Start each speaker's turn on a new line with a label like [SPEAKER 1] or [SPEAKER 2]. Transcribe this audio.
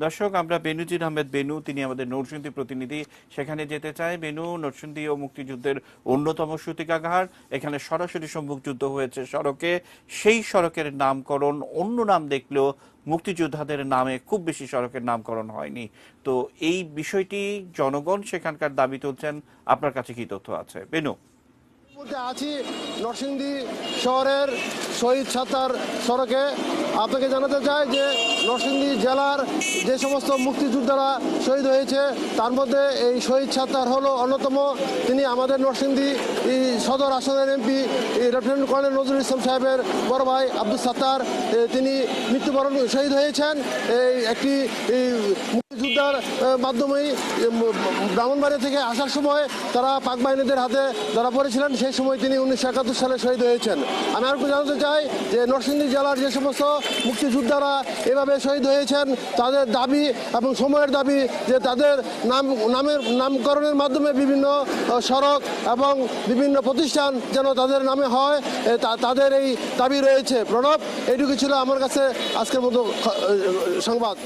[SPEAKER 1] দর্শক, আমরা বেনুজির আহমেদ বেনু, তিনি আমাদের নরসিংদী প্রতিনিধি। সেখানে যেতে চাই বেনু, নরসিংদী ও মুক্তিযুদ্ধের অন্যতম সূতিকাগার। এখানে সরাসরি সম্মুখ যুদ্ধ হয়েছে সড়কে। সেই সড়কের নামকরণ, অন্য নাম দেখলেও মুক্তিযোদ্ধাদের নামে খুব বেশি সড়কের নামকরণ হয়নি। তো এই বিষয়টি জনগণ সেখানকার দাবি তুলছেন। আপনার কাছে কি তথ্য আছে? বেনু।
[SPEAKER 2] আছি নরসিংদী শহরের শহীদ সাঁতার সড়কে। আপনাকে জানাতে চাই যে নরসিংদী জেলার যে সমস্ত মুক্তিযোদ্ধারা শহীদ হয়েছে, তার মধ্যে এই শহীদ সাঁতার হলো অন্যতম। তিনি আমাদের নরসিংদী সদর আসনের MP lieutenant colonel Nazrul Islam সাহেবের বড় ভাই আব্দুল সাত্তার তিনি মৃত্যুবরণ শহীদ হয়েছেন। এই একটি মুক্তিযোদ্ধার মাধ্যমেই ব্রাহ্মণবাড়ি থেকে আসার সময় তারা পাক বাহিনীদের হাতে ধরা পড়েছিলেন। সেই সময় তিনি উনিশশো একাত্তর সালে শহীদ হয়েছেন। আমি আর একটু জানাতে চাই যে নরসিংদী জেলার যে সমস্ত মুক্তিযোদ্ধারা এভাবে শহীদ হয়েছেন, তাদের দাবি এবং সময়ের দাবি যে তাদের নাম, নামের, নামকরণের মাধ্যমে বিভিন্ন সড়ক এবং বিভিন্ন প্রতিষ্ঠান যেন তাদের নামে হয় তাদের এই দাবি রয়েছে। প্রণব, এইটুকু ছিল আমার কাছে আজকের মতো সংবাদ।